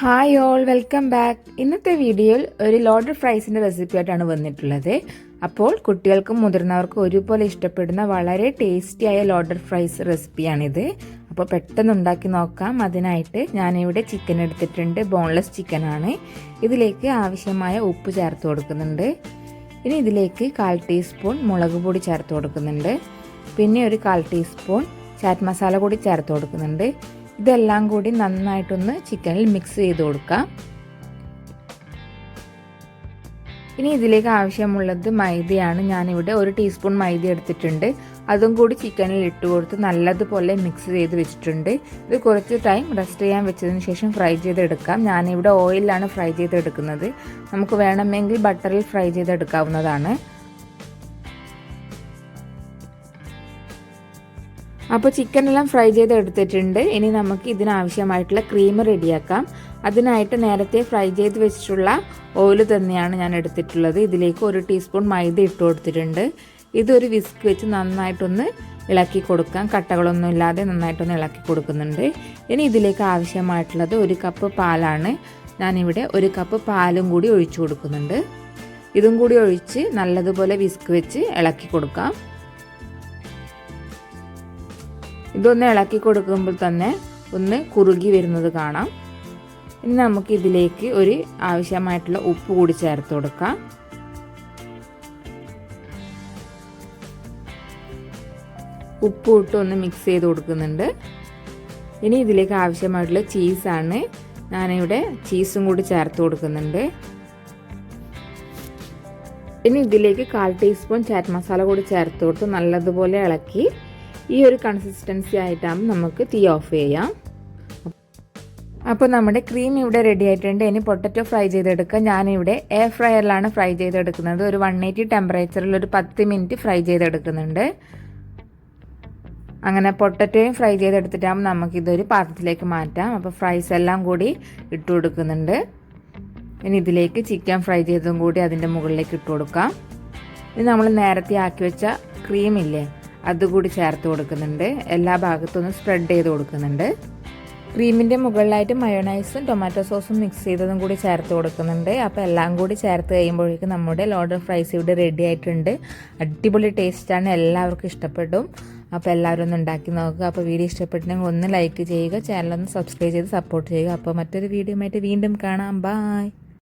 Hi all welcome back ഇന്നത്തെ വീഡിയോയിൽ ഒരു ലോഡർ ഫ്രൈസിന്റെ റെസിപ്പി ആയിട്ടാണ് വന്നിട്ടുള്ളത്. അപ്പോൾ കുട്ടികൾക്കും മുതിർന്നവർക്കും ഒരുപോലെ ഇഷ്ടപ്പെടുന്ന വളരെ ടേസ്റ്റിയായ ലോഡർ ഫ്രൈസ് റെസിപ്പിയാണിത് അപ്പോൾ പെട്ടെന്ന് ഉണ്ടാക്കി നോക്കാം. അതിനായിട്ട് ഞാനിവിടെ ചിക്കൻ എടുത്തിട്ടുണ്ട്. ബോൺലെസ് ചിക്കനാണ് ഇതിലേക്ക് ആവശ്യമായ ഉപ്പ് ചേർത്ത് കൊടുക്കുന്നുണ്ട്. ഇനി ഇതിലേക്ക് കാൽ ടീസ്പൂൺ മുളക് പൊടി ചേർത്ത് കൊടുക്കുന്നുണ്ട്. പിന്നെ ഒരു കാൽ ടീസ്പൂൺ ചാറ്റ് മസാല കൂടി ചേർത്ത് കൊടുക്കുന്നുണ്ട്. ഇതെല്ലാം കൂടി നന്നായിട്ടൊന്ന് ചിക്കനിൽ മിക്സ് ചെയ്ത് കൊടുക്കാം. ഇനി ഇതിലേക്ക് ആവശ്യമുള്ളത് മൈദയാണ്. ഞാനിവിടെ ഒരു ടീസ്പൂൺ മൈദ എടുത്തിട്ടുണ്ട്. അതും കൂടി ചിക്കനിൽ ഇട്ട് കൊടുത്ത് നല്ലതുപോലെ മിക്സ് ചെയ്ത് വെച്ചിട്ടുണ്ട്. ഇത് കുറച്ച് ടൈം റെസ്റ്റ് ചെയ്യാൻ വെച്ചതിന് ശേഷം ഫ്രൈ ചെയ്തെടുക്കാം. ഞാനിവിടെ ഓയിലാണ് ഫ്രൈ ചെയ്തെടുക്കുന്നത്. നമുക്ക് വേണമെങ്കിൽ ബട്ടറിൽ ഫ്രൈ ചെയ്തെടുക്കാവുന്നതാണ്. അപ്പോൾ ചിക്കൻ എല്ലാം ഫ്രൈ ചെയ്ത് എടുത്തിട്ടുണ്ട്. ഇനി നമുക്ക് ഇതിനാവശ്യമായിട്ടുള്ള ക്രീം റെഡിയാക്കാം. അതിനായിട്ട് നേരത്തെ ഫ്രൈ ചെയ്ത് വെച്ചിട്ടുള്ള ഓയിൽ തന്നെയാണ് ഞാൻ എടുത്തിട്ടുള്ളത്. ഇതിലേക്ക് ഒരു ടീസ്പൂൺ മൈദ ഇട്ട് കൊടുത്തിട്ടുണ്ട്. ഇതൊരു വിസ്ക് വെച്ച് നന്നായിട്ടൊന്ന് ഇളക്കി കൊടുക്കാം. കട്ടകളൊന്നും ഇല്ലാതെ നന്നായിട്ടൊന്ന് ഇളക്കി കൊടുക്കുന്നുണ്ട്. ഇനി ഇതിലേക്ക് ആവശ്യമായിട്ടുള്ളത് ഒരു കപ്പ് പാലാണ് ഞാനിവിടെ ഒരു കപ്പ് പാലും കൂടി ഒഴിച്ചു കൊടുക്കുന്നുണ്ട്. ഇതും കൂടി ഒഴിച്ച് നല്ലതുപോലെ വിസ്ക് വെച്ച് ഇളക്കി കൊടുക്കാം. ഇതൊന്ന് ഇളക്കി കൊടുക്കുമ്പോൾ തന്നെ ഒന്ന് കുറുകി വരുന്നത് കാണാം. ഇനി നമുക്ക് ഇതിലേക്ക് ഒരു ആവശ്യമായിട്ടുള്ള ഉപ്പ് കൂടി ചേർത്ത് കൊടുക്കാം. ഉപ്പ് ഇട്ട് ഒന്ന് മിക്സ് ചെയ്ത് കൊടുക്കുന്നുണ്ട്. ഇനി ഇതിലേക്ക് ആവശ്യമായിട്ടുള്ള ചീസാണ് ഞാനിവിടെ ചീസും കൂടി ചേർത്ത് കൊടുക്കുന്നുണ്ട്. ഇനി ഇതിലേക്ക് കാൽ ടീസ്പൂൺ ചാറ്റ് മസാല കൂടി ചേർത്ത് കൊടുത്ത് നല്ലതുപോലെ ഇളക്കി ഈ ഒരു കൺസിസ്റ്റൻസി ആയിട്ടാകും നമുക്ക് തീ ഓഫ് ചെയ്യാം. അപ്പോൾ നമ്മുടെ ക്രീം ഇവിടെ റെഡി ആയിട്ടുണ്ട്. ഇനി പൊട്ടറ്റോ ഫ്രൈ ചെയ്തെടുക്കുക ഞാനിവിടെ എയർ ഫ്രയറിലാണ് ഫ്രൈ ചെയ്തെടുക്കുന്നത്. ഒരു വൺ എയ്റ്റി ടെമ്പറേച്ചറിൽ ഒരു പത്ത് മിനിറ്റ് ഫ്രൈ ചെയ്തെടുക്കുന്നുണ്ട്. അങ്ങനെ പൊട്ടറ്റോയും ഫ്രൈ ചെയ്തെടുത്തിട്ടാകുമ്പോൾ നമുക്കിതൊരു പാത്രത്തിലേക്ക് മാറ്റാം. അപ്പോൾ ഫ്രൈസ് എല്ലാം കൂടി ഇട്ട് കൊടുക്കുന്നുണ്ട്. ഇനി ഇതിലേക്ക് ചിക്കൻ ഫ്രൈ ചെയ്തതും കൂടി അതിന്റെ മുകളിലേക്ക് ഇട്ട് കൊടുക്കാം. ഇനി നമ്മൾ നേരത്തെ ആക്കി വെച്ച ക്രീമില്ലേ അതുകൂടി ചേർത്ത് കൊടുക്കുന്നുണ്ട്. എല്ലാ ഭാഗത്തും ഒന്ന് സ്പ്രെഡ് ചെയ്ത് കൊടുക്കുന്നുണ്ട്. ക്രീമിന്റെ മുകളിലായിട്ട് മയോണൈസും ടൊമാറ്റോ സോസും മിക്സ് ചെയ്തതും കൂടി ചേർത്ത് കൊടുക്കുന്നുണ്ട്. അപ്പോൾ എല്ലാം കൂടി ചേർത്ത് കഴിയുമ്പോഴേക്കും നമ്മുടെ ലോഡർ ഫ്രൈസ് ഇവിടെ റെഡി ആയിട്ടുണ്ട്. അടിപൊളി ടേസ്റ്റാണ് എല്ലാവർക്കും ഇഷ്ടപ്പെടും. അപ്പോൾ എല്ലാവരും ഒന്ന് ഉണ്ടാക്കി നോക്കുക. അപ്പോൾ വീഡിയോ ഇഷ്ടപ്പെട്ടെങ്കിൽ ഒന്ന് ലൈക്ക് ചെയ്യുക. ചാനൽ ഒന്ന് സബ്സ്ക്രൈബ് ചെയ്ത് സപ്പോർട്ട് ചെയ്യുക. അപ്പോൾ മറ്റൊരു വീഡിയോ ആയിട്ട് വീണ്ടും കാണാം. ബായ്